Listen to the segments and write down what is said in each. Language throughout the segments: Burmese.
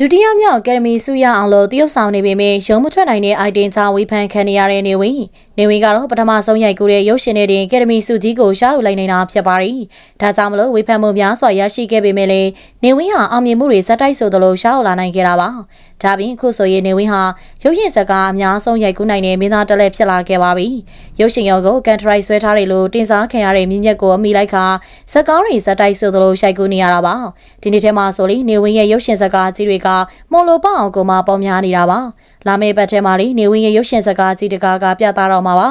ဒုတိယမြောက်အကယ်ဒမီဆုရအောင်လို့တရုတ်ဆောင်နေပေမဲ့ရုံမထွက်နိုင်တဲ့အိုက်တင်ချဝေဖန်ခံနေရတဲ့နေဝင်နေဝင်ကတော့ပထမဆုံးရိုက်ကူးတဲ့ရုပ်ရှင်တွေတင်အကယ်ဒမီဆုကြီးကိုရှားယူလိုက်နေတာဖြစ်ပါတယ်။ဒါကြောင့်မလို့ဝေဖန်မှုများစွာရရှိခဲ့ပေမဲ့လည်းနေဝင်ဟာအောင်မြင်မှုတွေဇက်တိုက်ဆိုသလိုရှားယူလာနိုင်ခဲ့တာပါ။ဒါပြင်အခုဆိုရင်နေဝင်ဟာရုပ်ရှင်ဇာတ်ကားအများဆုံးရိုက်ကူးနိုင်တဲ့မင်းသားတစ်လက်ဖြစ်လာခဲ့ပါပြီ။ရုပ်ရှင်ရောကိုကန်ထရိုက်ဆွဲထားတယ်လို့တင်စားခံရတဲ့မြင့်မြတ်ကိုအမိလိုက်ခါဇက်ကောင်းတွေဇက်တိုက်ဆိုသလိုရှိုက်ကူးနေရတာပါ။ဒီနေ့ထဲမှာဆိုလေနေဝင်ရဲ့ရုပ်ရှင်ဇာတ်ကားကြီးတွေကမော်လိုပအောင်ကိုမှပေါများနေတာပါလာမယ့်ဘက်ထဲမှာလေနေဝင်ရဲ့ရုပ်ရှင်စကားကြီးတကားကပြသတော့မှာပါ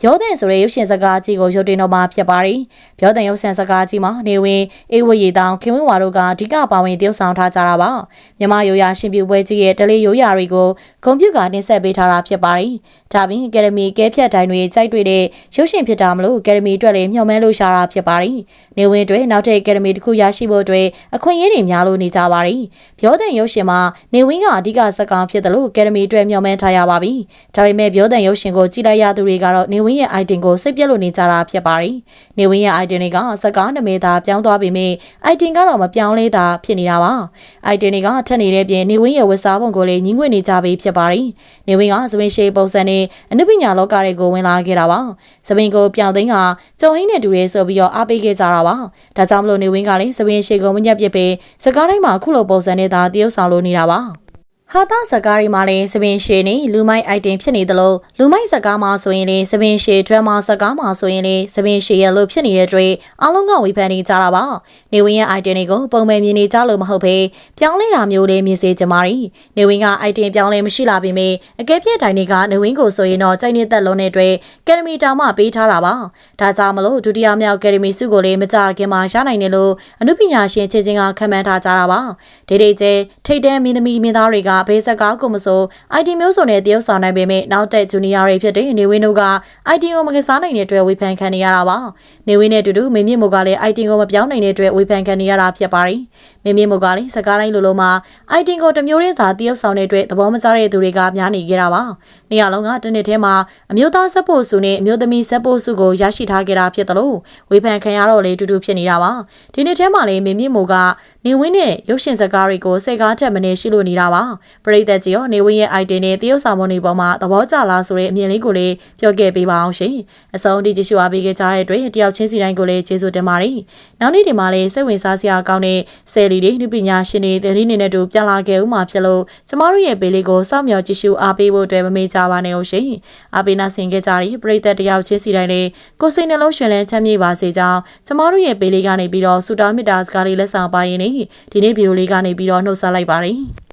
ပြောတဲ့ဆိုတဲ့ရုပ်ရှင်စကားကြီးကိုရုပ်တင်တော့မှာဖြစ်ပါတယ်ပြောတဲ့ရုပ်ရှင်စကားကြီးမှာနေဝင်အေးဝရီတောင်ခင်ဝင်းဝါတို့ကအဓိကပါဝင်တရုပ်ဆောင်ထားကြတာပါမြမရိုးရာရှင်ပြပွဲကြီးရဲ့ဒလေးရိုးရာတွေကိုဂုံပြုကတင်ဆက်ပေးထားတာဖြစ်ပါတယ် ဒါပြင်အကယ်ဒမီကဲဖြတ်တိုင်းတွေကြိုက်တွေ့တဲ့ရုပ်ရှင်ဖြစ်တာမလို့အကယ်ဒမီအတွက်လည်းမျှော်မှန်းလို့ရှာတာဖြစ်ပါတယ်နေဝင်တွေနောက်ထပ်အကယ်ဒမီတစ်ခုရရှိဖို့အတွက်အခွင့်အရေးတွေများလို့နေကြပါတယ်ပြောတဲ့ရုပ်ရှင်မှာနေဝင်ကအဓိကဇာတ်ကောင်ဖြစ်တယ်လို့အကယ်ဒမီအတွက်မျှော်မှန်းထားရပါပြီ။ဒါပေမဲ့ပြောတဲ့ရုပ်ရှင်ကိုကြည့်လိုက်ရသူတွေကတော့နေဝင်းရဲ့ item ကိုစိတ်ပြက်လို့နေကြတာဖြစ်ပါတယ်။နေဝင်းရဲ့ item တွေကဇာတ်ကားနမေတာပြောင်းသွားပေမဲ့ item ကတော့မပြောင်းလဲတာဖြစ်နေတာပါ။ item တွေကထက်နေတဲ့ပြင်နေဝင်းရဲ့ဝတ်စားပုံကိုလည်းညှင်းငွေနေကြပြီဖြစ်ပါတယ်။နေဝင်းကသပင်ရှေပုံစံနဲ့အနုပညာလောကတွေကိုဝင်လာခဲ့တာပါ။သပင်ကိုပြောင်းသိမ်းကကြုံဟင်းနဲ့တူရဲဆိုပြီးတော့အားပေးခဲ့ကြတာပါ။ဒါကြောင့်မလို့နေဝင်းကလည်းသပင်ရှေကိုမညက်ပစ်ပေးစကားတိုင်းမှာခုလိုပုံစံနဲ့သာတရုပ်ဆောင်လို့နေတာပါ။ ဟာတာဇကားတွေမှာလည်းစပင်ရှည်နေလူမိုက် item ဖြစ်နေသလိုလူမိုက်ဇကားမှာဆိုရင်လည်းစပင်ရှည် drama ဇကားမှာဆိုရင်လည်းစပင်ရှည်ရလို့ဖြစ်နေတဲ့အတွက်အားလုံးကဝေဖန်နေကြတာပါနေဝင်ရဲ့ item တွေကိုပုံမှန်မြင်နေကြလို့မဟုတ်ဘဲပြောင်းလဲတာမျိုးလေးမြင်စေချင်ပါတယ်နေဝင်က item ပြောင်းလဲမရှိလာပေမဲ့အကဲပြည့်တိုင်းတွေကနေဝင်ကိုဆိုရင်တော့စိုက်နေသက်လုံးတဲ့အတွက်ကယ်ဒမီတာမှပေးထားတာပါဒါကြောင့်မလို့ဒုတိယမြောက်ကယ်ဒမီစုကိုလည်းမကြခင်မှာရနိုင်တယ်လို့အမှုပညာရှင်ချင်းချင်းကခံမှန်းထားကြတာပါဒေဒေကျဲထိတ်တန်းမင်းသမီးမင်းသားတွေကဘေးဆက်ကားကိုမဆို IT မျိုးစုံနဲ့တရုပ်ဆောင်နိုင်ပေမဲ့နောက်တက်ဂျူနီယာတွေဖြစ်တဲ့နေဝင်းတို့က IT ကိုမကစားနိုင်တဲ့အတွက်ဝေဖန်ခံနေရတာပါနေဝင်းနဲ့အတူတူမင်းမြင့်မို့ကလည်း IT ကိုမပြောင်းနိုင်တဲ့အတွက်ဝေဖန်ခံနေရတာဖြစ်ပါတယ်မင်းမြင့်မို့ကလည်းစကားတိုင်းလိုလိုမှာ IT ကိုတမျိုးတည်းသာတရုပ်ဆောင်တဲ့အတွက်သဘောမကျတဲ့သူတွေကများနေကြတာပါနေရာလုံးကတနစ်ထဲမှာအမျိုးသားဆက်ဖို့စုနဲ့အမျိုးသမီးဆက်ဖို့စုကိုရရှိထားကြတာဖြစ်တယ်လို့ဝေဖန်ခံရတော့လေတူတူဖြစ်နေတာပါဒီနေ့ထဲမှာလည်းမင်းမြင့်မို့ကနေဝင်းနဲ့ရုပ်ရှင်စကားတွေကိုစိတ်ကားချက်မနေရှိလို့နေတာပါပရိသတ်ကြီးရောနေဝင်းရဲ့ item နဲ့တရုတ်ဆောင်မုံတွေပေါ်မှာသဘောကျလားဆိုတဲ့အမြင်လေးကိုလည်းပြောခဲ့ပေးပါအောင်ရှင်အဆုံးထိကြည့်ရှုအားပေးခဲ့ကြတဲ့အတွက်တယောက်ချင်းစီတိုင်းကိုလည်းကျေးဇူးတင်ပါတယ်နောက်နေ့ဒီမှာလည်းစိတ်ဝင်စားစရာကောင်းတဲ့ဆယ်လီတွေလူပညာရှင်တွေတတိနေနဲ့တူပြန်လာခဲ့ဦးမှာဖြစ်လို့ကျမတို့ရဲ့ပေးလေးကိုစောင့်မျှော်ကြည့်ရှုအားပေးဖို့အတွက်မမေ့ကြပါနဲ့ဦးရှင်အားပေးနာဆင်ခဲ့ကြတဲ့ပရိသတ်တယောက်ချင်းစီတိုင်းလည်းကိုယ်စိတ်နှလုံးရှင်လန်းချမ်းမြေ့ပါစေကြောင်းကျမတို့ရဲ့ပေးလေးကနေပြီးတော့စူတောင်းမြတ်တာစကားလေးလက်ဆောင်ပါရင်ဒီနေ့ဗီဒီယိုလေးကနေပြီးတော့နှုတ်ဆက်လိုက်ပါတယ်